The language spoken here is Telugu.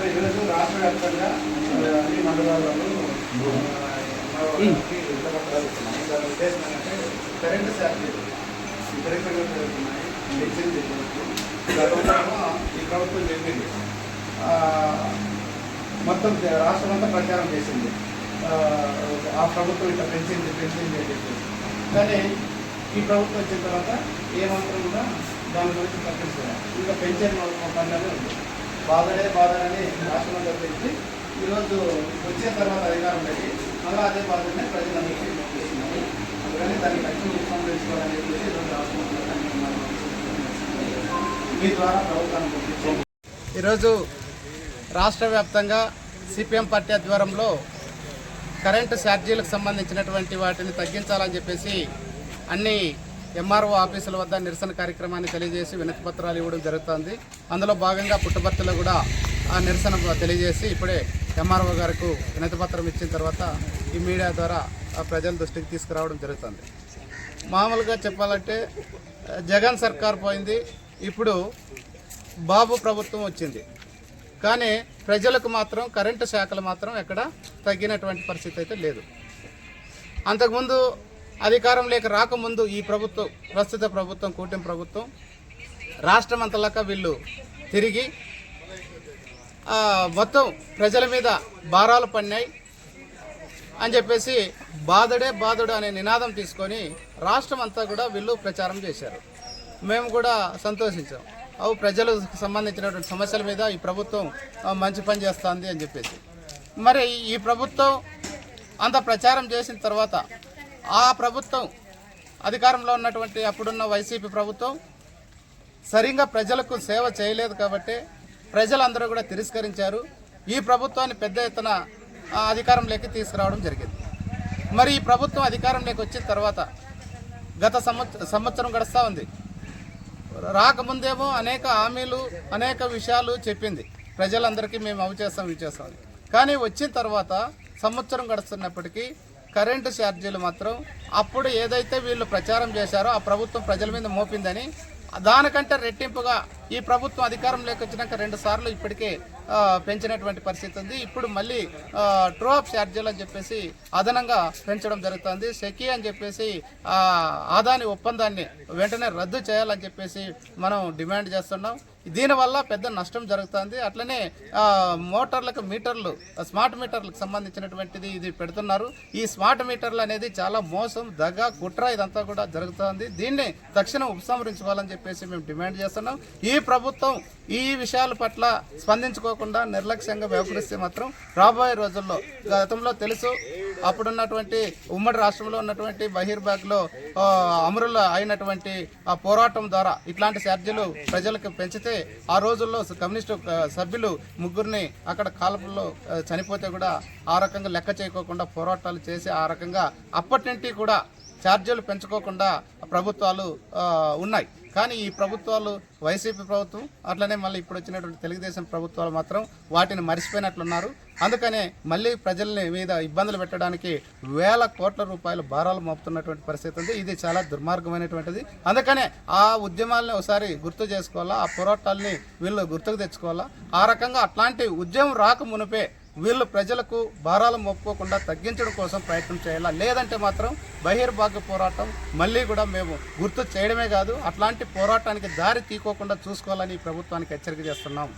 రాష్ట్ర వ్యాప్తంగా ఆ, అన్ని మండలాలలో పత్రాలు ఇస్తున్నాయి దాని ఉద్దేశం ఏంటంటే కరెంటు ఛార్జీలు విపరీతంగా పెరుగుతున్నాయి పెన్షన్ చెల్లింపు గతంలో ఈ ప్రభుత్వం చెప్పింది మొత్తం రాష్ట్రం అంతా ప్రచారం చేసింది. ఆ, ప్రభుత్వం ఇట్లా పెంచింది పెంచింది అని చెప్పేసి కానీ ఈ ప్రభుత్వం వచ్చిన తర్వాత ఏమాత్రం కూడా దాని గురించి పట్టించుకోవాలి ఇంకా పెన్షన్ పనులనే ఉంది. బాధనే బాధనని రాష్ట్రంలో ఈరోజు వచ్చిన తర్వాత అధికారం పెట్టి మళ్ళీ అదే బాధనే ప్రజలందరికీ చేస్తున్నాయి అందుకని దాన్ని ఖచ్చితంగా సంరక్షించుకోవాలని చెప్పేసి ఈరోజు రాష్ట్రంలో మీ ద్వారా ప్రభుత్వాన్ని ఈరోజు రాష్ట్ర వ్యాప్తంగా సిపిఎం పార్టీ ఆధ్వర్యంలో కరెంటు ఛార్జీలకు సంబంధించినటువంటి వాటిని తగ్గించాలని చెప్పేసి అన్ని ఎంఆర్ఓ ఆఫీసుల వద్ద నిరసన కార్యక్రమాన్ని తెలియజేసి వినతిపత్రాలు ఇవ్వడం జరుగుతుంది. అందులో భాగంగా పుట్టపర్తిలో కూడా ఆ నిరసన తెలియజేసి ఇప్పుడే ఎంఆర్ఓ గారికి వినతిపత్రం ఇచ్చిన తర్వాత ఈ మీడియా ద్వారా ఆ ప్రజల దృష్టికి తీసుకురావడం జరుగుతుంది. మామూలుగా చెప్పాలంటే జగన్ సర్కార్ పోయింది. ఇప్పుడు బాబు ప్రభుత్వం వచ్చింది. కానీ ప్రజలకు మాత్రం కరెంటు శాఖలు మాత్రం ఎక్కడ తగ్గినటువంటి పరిస్థితి అయితే లేదు. అంతకుముందు అధికారం లేక రాకముందు ఈ ప్రభుత్వం ప్రస్తుత ప్రభుత్వం కూటమి ప్రభుత్వం రాష్ట్రం అంతలాక వీళ్ళు తిరిగి మొత్తం ప్రజల మీద భారాలు పడినాయి అని చెప్పేసి బాధడే బాధడు అనే నినాదం తీసుకొని రాష్ట్రం అంతా కూడా వీళ్ళు ప్రచారం చేశారు. మేము కూడా సంతోషించాం. అవు ప్రజలకు సంబంధించినటువంటి సమస్యల మీద ఈ ప్రభుత్వం మంచి పని చేస్తుంది అని చెప్పేసి. మరి ఈ ప్రభుత్వం అంత ప్రచారం చేసిన తర్వాత ఆ ప్రభుత్వం అధికారంలో ఉన్నటువంటి అప్పుడున్న వైసీపీ ప్రభుత్వం సరిగ్గా ప్రజలకు సేవ చేయలేదు కాబట్టి ప్రజలందరూ కూడా తిరస్కరించారు. ఈ ప్రభుత్వాన్ని పెద్ద ఎత్తున అధికారంలోకి తీసుకురావడం జరిగింది. మరి ఈ ప్రభుత్వం అధికారంలోకి వచ్చిన తర్వాత గత సంవత్సరం సంవత్సరం గడుస్తూ ఉంది. రాకముందేమో అనేక హామీలు అనేక విషయాలు చెప్పింది. ప్రజలందరికీ మేము అవి చేస్తాం ఇవి చేస్తాం కానీ వచ్చిన తర్వాత సంవత్సరం గడుస్తున్నప్పటికీ కరెంటు ఛార్జీలు మాత్రం అప్పుడు ఏదైతే వీళ్ళు ప్రచారం చేశారో ఆ ప్రభుత్వం ప్రజల మీద మోపిందని దానికంటే రెట్టింపుగా ఈ ప్రభుత్వం అధికారం వచ్చినాక రెండు సార్లు ఇప్పటికే పెంచినటువంటి పరిస్థితి ఉంది. ఇప్పుడు మళ్ళీ ట్రూ ఆఫ్ ఛార్జీలు అని చెప్పేసి అదనంగా పెంచడం జరుగుతుంది. సెకీ అని చెప్పేసి ఆదాని ఒప్పందాన్ని వెంటనే రద్దు చేయాలని చెప్పేసి మనం డిమాండ్ చేస్తున్నాం. దీనివల్ల పెద్ద నష్టం జరుగుతుంది. అట్లనే మోటార్లకు మీటర్లు స్మార్ట్ మీటర్లకు సంబంధించినటువంటిది ఇది పెడుతున్నారు. ఈ స్మార్ట్ మీటర్లు అనేది చాలా మోసం దగ కుట్ర ఇదంతా కూడా జరుగుతుంది. దీన్ని తక్షణం ఉపసంహరించుకోవాలని చెప్పేసి మేము డిమాండ్ చేస్తున్నాం. ఈ ప్రభుత్వం ఈ విషయాల పట్ల స్పందించుకోకుండా నిర్లక్ష్యంగా వ్యవహరిస్తే మాత్రం రాబోయే రోజుల్లో గతంలో తెలుసు. అప్పుడున్నటువంటి ఉమ్మడి రాష్ట్రంలో ఉన్నటువంటి బహిర్బాగ్లో అమరులు అయినటువంటి ఆ పోరాటం ద్వారా ఇట్లాంటి ఛార్జీలు ప్రజలకు పెంచితే ఆ రోజుల్లో కమ్యూనిస్టు సభ్యులు ముగ్గురిని అక్కడ కాల్పుల్లో చనిపోతే కూడా ఆ రకంగా లెక్క చేయకోకుండా పోరాటాలు చేసి ఆ రకంగా అప్పటి నుండి కూడా ఛార్జీలు పెంచుకోకుండా ప్రభుత్వాలు ఉన్నాయి. కానీ ఈ ప్రభుత్వాలు వైసీపీ ప్రభుత్వం అట్లనే మళ్ళీ ఇప్పుడు వచ్చినటువంటి తెలుగుదేశం ప్రభుత్వాలు మాత్రం వాటిని మర్చిపోయినట్లున్నారు. అందుకనే మళ్ళీ ప్రజల్ని మీద ఇబ్బందులు పెట్టడానికి వేల కోట్ల రూపాయల భారాలు మోపుతున్నటువంటి పరిస్థితి ఉంది. ఇది చాలా దుర్మార్గమైనటువంటిది. అందుకనే ఆ ఉద్యమాలని ఒకసారి గుర్తు చేసుకోవాలా? ఆ పోరాటాలని వీళ్ళు గుర్తుకు తెచ్చుకోవాలా? ఆ రకంగా అట్లాంటి ఉద్యమం రాక మునిపే వీళ్ళు ప్రజలకు భారాలు మొప్పుకోకుండా తగ్గించడం కోసం ప్రయత్నం చేయాలా? లేదంటే మాత్రం బహిర్భాగ పోరాటం మళ్ళీ కూడా మేము గుర్తు చేయడమే కాదు అట్లాంటి పోరాటానికి దారి తీకోకుండా చూసుకోవాలని ప్రభుత్వానికి హెచ్చరిక చేస్తున్నాం.